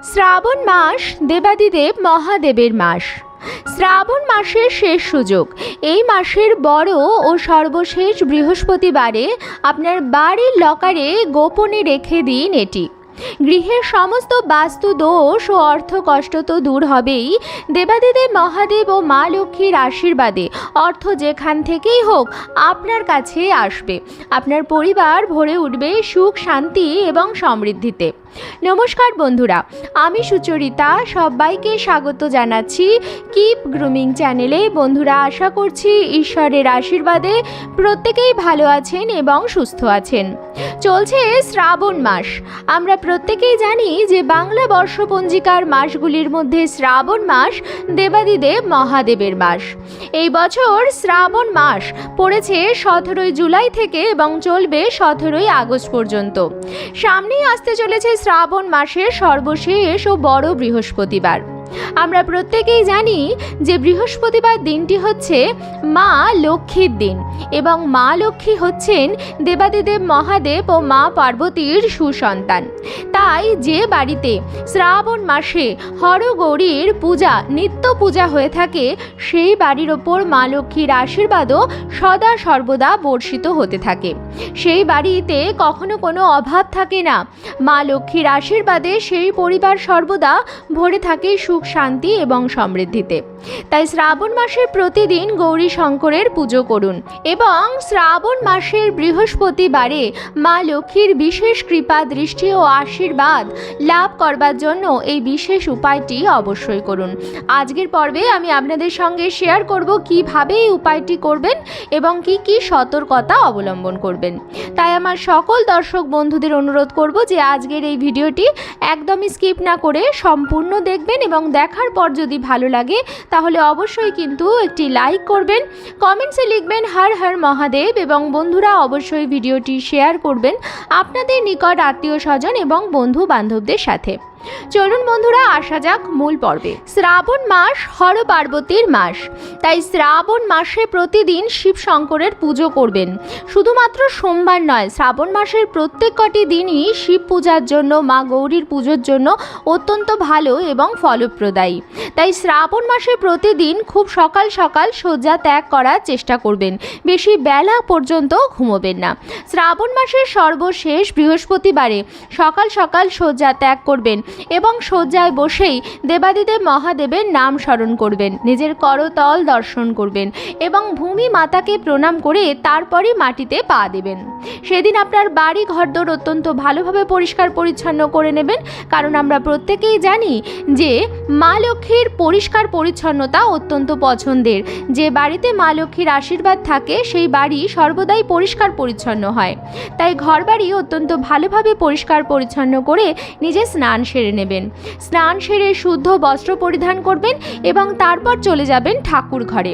শ্রাবণ মাস দেবাদিদেব মহাদেবের মাস। শ্রাবণ মাসের শেষ সুযোগ। এই মাসের বড় ও সর্বশেষ বৃহস্পতিবারে আপনার বাড়ির লকারে গোপনে রেখে দিন এটি। গৃহের সমস্ত বাস্তু দোষ ও অর্থ কষ্ট তো দূর হবেই। দেবাদিদেব মহাদেব ও মা লক্ষ্মীর আশীর্বাদে অর্থ যেখান থেকেই হোক আপনার কাছে আসবে। আপনার পরিবার ভরে উঠবে সুখ, শান্তি এবং সমৃদ্ধিতে। নমস্কার বন্ধুরা, আমি সুচরিতা, সবাইকে স্বাগত জানাচ্ছি কিপ গ্রুমিং চ্যানেলে। বন্ধুরা, আশা করছি ঈশ্বরের আশীর্বাদে প্রত্যেকেই ভালো আছেন এবং সুস্থ আছেন। চলছে শ্রাবণ মাস। আমরা প্রত্যেকেই জানি যে বাংলা বর্ষপঞ্জিকার মাসগুলির মধ্যে শ্রাবণ মাস দেবাদিদেব মহাদেবের মাস। এই বছর শ্রাবণ মাস পড়েছে সতেরোই জুলাই থেকে এবং চলবে সতেরোই আগস্ট পর্যন্ত। সামনেই আসতে চলেছে শ্রাবণ মাসের সর্বশেষ ও বড় বৃহস্পতিবার। আমরা প্রত্যেকেই জানি যে বৃহস্পতিবার দিনটি হচ্ছে মা লক্ষ্মীর দিন এবং মা লক্ষ্মী হচ্ছেন দেবাদিদেব মহাদেব ও মা পার্বতীর সুসন্তান। তাই যে বাড়িতে শ্রাবণ মাসে হরগৌরীর পূজা, নিত্য পূজা হয়ে থাকে, সেই বাড়ির ওপর মা লক্ষ্মীর আশীর্বাদও সদা সর্বদা বর্ষিত হতে থাকে। সেই বাড়িতে কখনো কোনো অভাব থাকে না। মা লক্ষ্মীর আশীর্বাদে সেই পরিবার সর্বদা ভরে থাকে সুখ শান্তি এবং সমৃদ্ধিতে। তাই শ্রাবণ মাসের প্রতিদিন গৌরী শঙ্করের পুজো করুন এবং শ্রাবণ মাসের বৃহস্পতিবারে মা লক্ষ্মীর বিশেষ কৃপা, দৃষ্টি ও আশীর্বাদ লাভ করবার জন্য এই বিশেষ উপায়টি অবশ্যই করুন। আজকের পর্বে আমি আপনাদের সঙ্গে শেয়ার করব কীভাবে এই উপায়টি করবেন এবং কি কি সতর্কতা অবলম্বন করবেন। তাই আমার সকল দর্শক বন্ধুদের অনুরোধ করব যে আজকের এই ভিডিওটি একদমই স্কিপ না করে সম্পূর্ণ দেখবেন এবং দেখার পর যদি ভালো লাগে তাহলে অবশ্যই কিন্তু একটি লাইক করবেন কমেন্টসে লিখবেন হার হার মহাদেব এবং বন্ধুরা অবশ্যই ভিডিওটি শেয়ার করবেন আপনাদের নিকট আত্মীয় স্বজন এবং বন্ধু বান্ধবদের সাথে। চলুন বন্ধুরা, আসা যাক মূল পর্বে। শ্রাবণ মাস হর পার্বতীর মাস। তাই শ্রাবণ মাসে প্রতিদিন শিব শঙ্করের পুজো করবেন। শুধুমাত্র সোমবার নয়, শ্রাবণ মাসের প্রত্যেক কটি দিনই শিব পূজার জন্য, মা গৌরীর পুজোর জন্য অত্যন্ত ভালো এবং ফলপ্রদায়ী। তাই শ্রাবণ মাসে প্রতিদিন খুব সকাল সকাল শয্যা ত্যাগ করার চেষ্টা করবেন। বেশি বেলা পর্যন্ত ঘুমোবেন না। শ্রাবণ মাসের সর্বশেষ বৃহস্পতিবারে সকাল সকাল শয্যা ত্যাগ করবেন। এবং শয্যায় বসেই দেবাদিদেব মহাদেবের নাম স্মরণ করবেন, নিজের করতল দর্শন করবেন এবং ভূমি মাতাকে প্রণাম করে তারপরে মাটিতে পা দেবেন। সেদিন আপনার বাড়ি ঘরদোর অত্যন্ত ভালোভাবে পরিষ্কার পরিচ্ছন্ন করে নেবেন, কারণ আমরা প্রত্যেকেই জানি যে মা লক্ষ্মীর পরিষ্কার পরিচ্ছন্নতা অত্যন্ত পছন্দের। যে বাড়িতে মা লক্ষ্মীর আশীর্বাদ থাকে, সেই বাড়ি সর্বদাই পরিষ্কার পরিচ্ছন্ন হয়। তাই ঘরবাড়ি অত্যন্ত ভালোভাবে পরিষ্কার পরিচ্ছন্ন করে নিজে স্নান সেরে নেবেন। স্নান সেরে শুদ্ধ বস্ত্র পরিধান করবেন এবং তারপর চলে যাবেন ঠাকুর ঘরে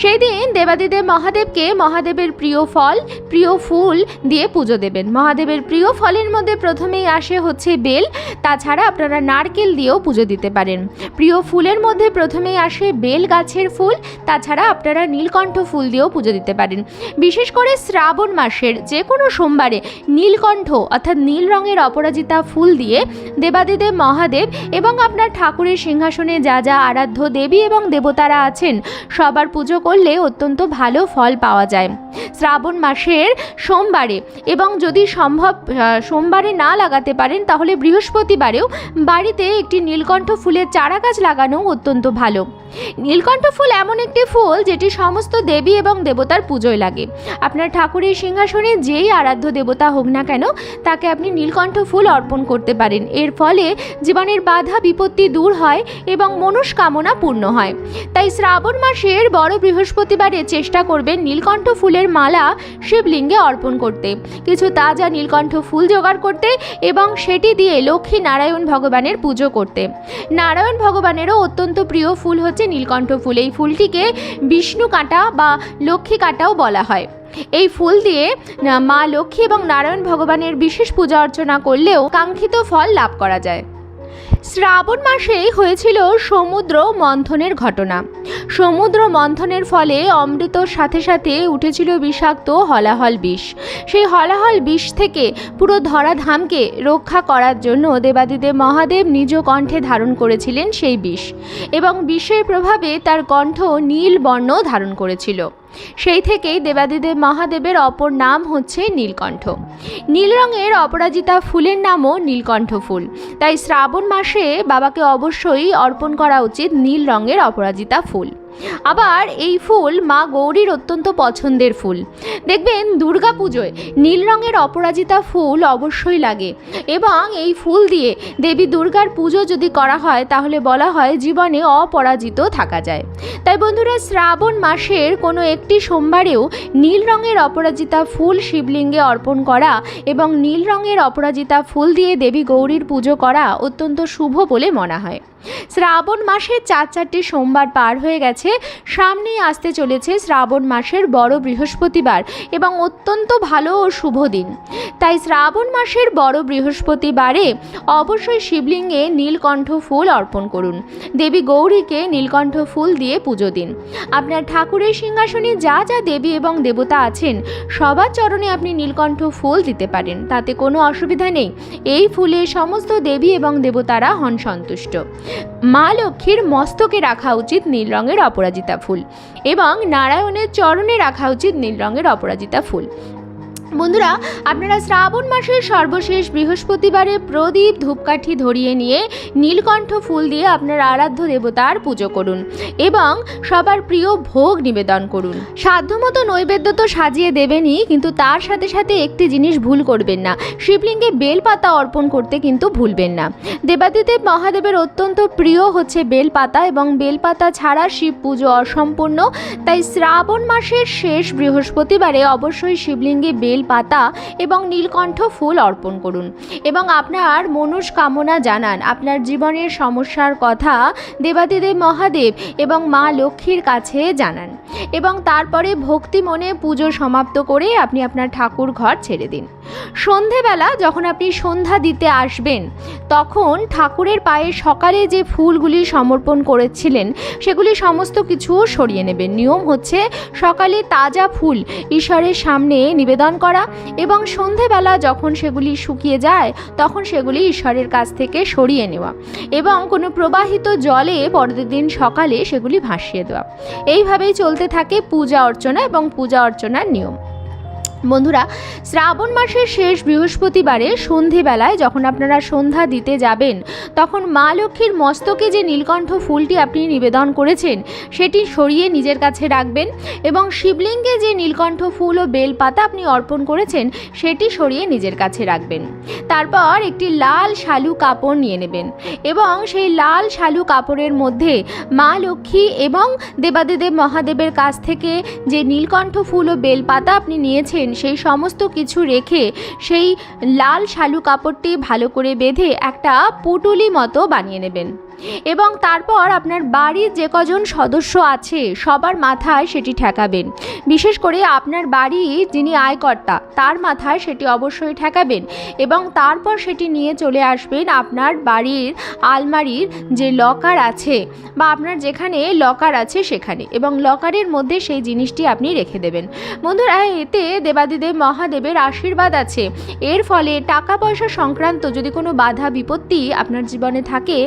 সেই দিন দেবাদিদেব মহাদেবকে মহাদেবের প্রিয় ফল, প্রিয় ফুল দিয়ে পুজো দেবেন। মহাদেবের প্রিয় ফলের মধ্যে প্রথমেই আসে হচ্ছে বেল, তাছাড়া আপনারা নারকেল দিয়েও পুজো দিতে পারেন। প্রিয় ফুলের মধ্যে প্রথমেই আসে বেল গাছের ফুল, তাছাড়া আপনারা নীলকণ্ঠ ফুল দিয়েও পুজো দিতে পারেন। বিশেষ করে শ্রাবণ মাসের যে কোনো সোমবারে নীলকণ্ঠ অর্থাৎ নীল রঙের অপরাজিতা ফুল দিয়ে দেবাদিদেব মহাদেব এবং আপনার ঠাকুরের সিংহাসনে যা যা আরাধ্য দেবী এবং দেবতারা আছেন, সবার পুজো করলে অত্যন্ত ভালো ফল পাওয়া যায়। শ্রাবণ মাসের সোমবারে এবং যদি সম্ভব সোমবারে না লাগাতে পারেন, তাহলে বৃহস্পতিবারেও বাড়িতে একটি নীলকণ্ঠ ফুলের চারা গাছ লাগানো অত্যন্ত ভালো। নীলকণ্ঠ ফুল এমন একটি ফুল যেটি সমস্ত দেবী এবং দেবতার পুজোয় লাগে। আপনার ঠাকুরের সিংহাসনে যেই আরাধ্য দেবতা হোক না কেন, তাকে আপনি নীলকণ্ঠ ফুল অর্পণ করতে পারেন। এর ফলে জীবনের বাধা, বিপত্তি দূর হয় এবং মনস্কামনা পূর্ণ হয়। তাই শ্রাবণ মাসের বড় বৃহস্পতিবারে চেষ্টা করবেন নীলকণ্ঠ ফুলের মালা শিবলিঙ্গে অর্পণ করতে। কিছু তাজা নীলকণ্ঠ ফুল জোগাড় করতে এবং সেটি দিয়ে লক্ষ্মী নারায়ণ ভগবানের পুজো করতে। নারায়ণ ভগবানেরও অত্যন্ত প্রিয় ফুল হচ্ছে নীলকণ্ঠ ফুল। এই ফুলটিকে বিষ্ণু কাঁটা বা লক্ষ্মী কাঁটাও বলা হয়। এই ফুল দিয়ে মা লক্ষ্মী এবং নারায়ণ ভগবানের বিশেষ পূজা অর্চনা করলেও কাঙ্ক্ষিত ফল লাভ করা যায়। শ্রাবণ মাসেই হয়েছিল সমুদ্র মন্থনের ঘটনা। সমুদ্র মন্থনের ফলে অমৃতর সাথে সাথে উঠেছিল বিষাক্ত হলাহল বিষ। সেই হলাহল বিষ থেকে পুরো ধরাধামকে রক্ষা করার জন্য দেবাদিদেব মহাদেব নিজ কণ্ঠে ধারণ করেছিলেন সেই বিষ এবং বিষের প্রভাবে তার কণ্ঠ নীল বর্ণ ধারণ করেছিল। সেই থেকেই দেবাদিদেব মহাদেবের অপর নাম হচ্ছে নীলকণ্ঠ। নীল রঙের অপরাজিতা ফুলের নামও নীলকণ্ঠ ফুল। তাই শ্রাবণ মাসে বাবাকে অবশ্যই অর্পণ করা উচিত নীল রঙের অপরাজিতা ফুল। আবার এই ফুল মা গৌরীর অত্যন্ত পছন্দের ফুল। দেখবেন দুর্গা পুজোয় নীল রঙের অপরাজিতা ফুল অবশ্যই লাগে এবং এই ফুল দিয়ে দেবী দুর্গার পুজো যদি করা হয়, তাহলে বলা হয় জীবনে অপরাজিত থাকা যায়। তাই বন্ধুরা, শ্রাবণ মাসের কোনো একটি সোমবারেও নীল রঙের অপরাজিতা ফুল শিবলিঙ্গে অর্পণ করা এবং নীল রঙের অপরাজিতা ফুল দিয়ে দেবী গৌরীর পুজো করা অত্যন্ত শুভ বলে মনে হয়। শ্রাবণ মাসের চার চারটি সোমবার পার হয়ে গেছে। সামনেই আসতে চলেছে শ্রাবণ মাসের বড় বৃহস্পতিবার এবং অত্যন্ত ভালো ও শুভ দিন। তাই শ্রাবণ মাসের বড় বৃহস্পতিবারে অবশ্যই শিবলিঙ্গে নীলকণ্ঠ ফুল অর্পণ করুন। দেবী গৌরীকে নীলকণ্ঠ ফুল দিয়ে পুজো দিন। আপনার ঠাকুরের সিংহাসনে যা যা দেবী এবং দেবতা আছেন, সবার চরণে আপনি নীলকণ্ঠ ফুল দিতে পারেন। তাতে কোনো অসুবিধা নেই। এই ফুলে সমস্ত দেবী এবং দেবতারা হন সন্তুষ্ট। মা লক্ষ্মীর মস্তকে রাখা উচিত নীল রঙের অপরাজিতা ফুল এবং নারায়ণের চরণে রাখা উচিত নীল রঙের অপরাজিতা ফুল। বন্ধুরা, আপনারা শ্রাবণ মাসের সর্বশেষ বৃহস্পতিবারে প্রদীপ ধূপকাঠি ধরিয়ে নিয়ে নীলকণ্ঠ ফুল দিয়ে আপনার আরাধ্য দেবতার পুজো করুন এবং সবার প্রিয় ভোগ নিবেদন করুন। সাধ্যমতো নৈবেদ্য তো সাজিয়ে দেবেনই, কিন্তু তার সাথে সাথে একটি জিনিস ভুল করবেন না। শিবলিঙ্গে বেলপাতা অর্পণ করতে কিন্তু ভুলবেন না। দেবাদিদেব মহাদেবের অত্যন্ত প্রিয় হচ্ছে বেলপাতা এবং বেলপাতা ছাড়া শিব পুজো অসম্পূর্ণ। তাই শ্রাবণ মাসের শেষ বৃহস্পতিবারে অবশ্যই শিবলিঙ্গে বেল পাতা এবং নীলকণ্ঠ ফুল অর্পণ করুন। এবং আপনার মনস্কামনা জানান, আপনার জীবনের সমস্যার কথা দেবাদিদেব মহাদেব এবং মা লক্ষ্মীর কাছে জানান। এবং তারপরে ভক্তি মনে পুজো সমাপ্ত করে আপনি আপনার ঠাকুর ঘর ছেড়ে দিন। সন্ধেবেলা যখন আপনি সন্ধ্যা দিতে আসবেন, তখন ঠাকুরের পায়ে সকালে যে ফুলগুলি সমর্পণ করেছিলেন, সেগুলি সমস্ত কিছু সরিয়ে নেবেন। নিয়ম হচ্ছে সকালে তাজা ফুল ঈশ্বরের সামনে নিবেদন করা এবং সন্ধেবেলা যখন সেগুলি শুকিয়ে যায়, তখন সেগুলি ঈশ্বরের কাছ থেকে সরিয়ে নেওয়া এবং কোনো প্রবাহিত জলে পরের দিন সকালে সেগুলি ভাসিয়ে দেওয়া। এইভাবেই চলতে থাকে পূজা অর্চনা এবং পূজা অর্চনার নিয়ম। বন্ধুরা, শ্রাবণ মাসের শেষ বৃহস্পতিবারে সন্ধেবেলায় যখন আপনারা সন্ধ্যা দিতে যাবেন, তখন মা লক্ষ্মীর মস্তকে যে নীলকণ্ঠ ফুলটি আপনি নিবেদন করেছেন, সেটি সরিয়ে নিজের কাছে রাখবেন এবং শিবলিঙ্গে যে নীলকণ্ঠ ফুল ও বেলপাতা আপনি অর্পণ করেছেন, সেটি সরিয়ে নিজের কাছে রাখবেন। তারপর একটি লাল শালু কাপড় নিয়ে নেবেন এবং সেই লাল শালু কাপড়ের মধ্যে মা লক্ষ্মী এবং দেবাদিদেব মহাদেবের কাছ থেকে যে নীলকণ্ঠ ফুল ও বেলপাতা আপনি নিয়েছেন সেই সমস্ত কিছু রেখে সেই লাল শালু কাপড়টি ভালো করে বেঁধে একটা পুটুলি মতো বানিয়ে নেবেন। এবং তারপর আপনার বাড়ির যে কজন সদস্য আছে, সবার মাথায় সেটি ঠেকাবেন। বিশেষ করে আপনার বাড়ি যিনি আয়কর্তা, তার মাথায় সেটি অবশ্যই ঠেকাবেন এবং তারপর সেটি নিয়ে চলে আসবেন আপনার বাড়ির আলমারির যে লকার আছে বা আপনার যেখানে লকার আছে সেখানে এবং লকারের মধ্যে সেই জিনিসটি আপনি রেখে দেবেন। বন্ধুরা, এতে দেবাদিদেব মহাদেবের আশীর্বাদ আছে। এর ফলে টাকা পয়সা সংক্রান্ত যদি কোনো বাধা বিপত্তি আপনার জীবনে থাকে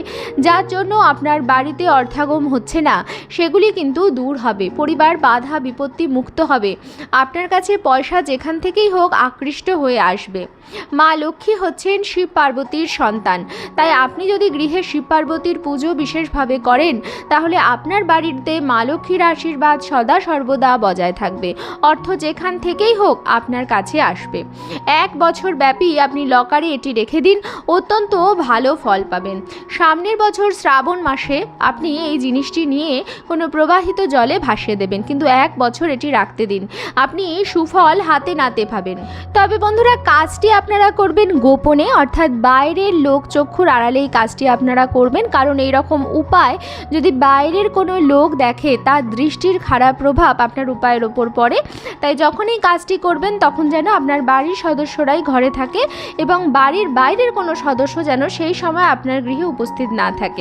যার জন্য আপনার বাড়িতে অর্থাগম হচ্ছে না। সেগুলি কিন্তু দূর হবে। পরিবার বাধা বিপত্তি মুক্ত হবে। আপনার কাছে পয়সা যেখান থেকেই হোক আকৃষ্ট হয়ে আসবে। মা লক্ষ্মী হচ্ছেন শিব পার্বতীর সন্তান। তাই আপনি যদি গৃহে শিব পার্বতীর পুজো বিশেষভাবে করেন, তাহলে আপনার বাড়িতে মা লক্ষ্মীর আশীর্বাদ সদা সর্বদা বজায় থাকবে। অর্থ যেখান থেকেই হোক আপনার কাছে আসবে। এক বছর ব্যাপী আপনি লকারে এটি রেখে দিন। অত্যন্ত ভালো ফল পাবেন। সামনের বছর শ্রাবণ মাসে আপনি এই জিনিসটি নিয়ে কোনো প্রবাহিত জলে ভাসিয়ে দেবেন। কিন্তু এক বছর এটি রাখতে দিন। আপনি সুফল হাতে নাতে পাবেন। তবে বন্ধুরা, কাজটি আপনারা করবেন গোপনে, অর্থাৎ বাইরের লোক চক্ষুর আড়ালে এই কাজটি আপনারা করবেন। কারণ এই রকম উপায় যদি বাইরের কোনো লোক দেখে, তার দৃষ্টির খারাপ প্রভাব আপনার উপায়ের ওপর পড়ে। তাই যখন এই কাজটি করবেন, তখন যেন আপনার বাড়ির সদস্যরাই ঘরে থাকে এবং বাড়ির বাইরের কোনো সদস্য যেন সেই সময় আপনার গৃহে উপস্থিত না থাকে।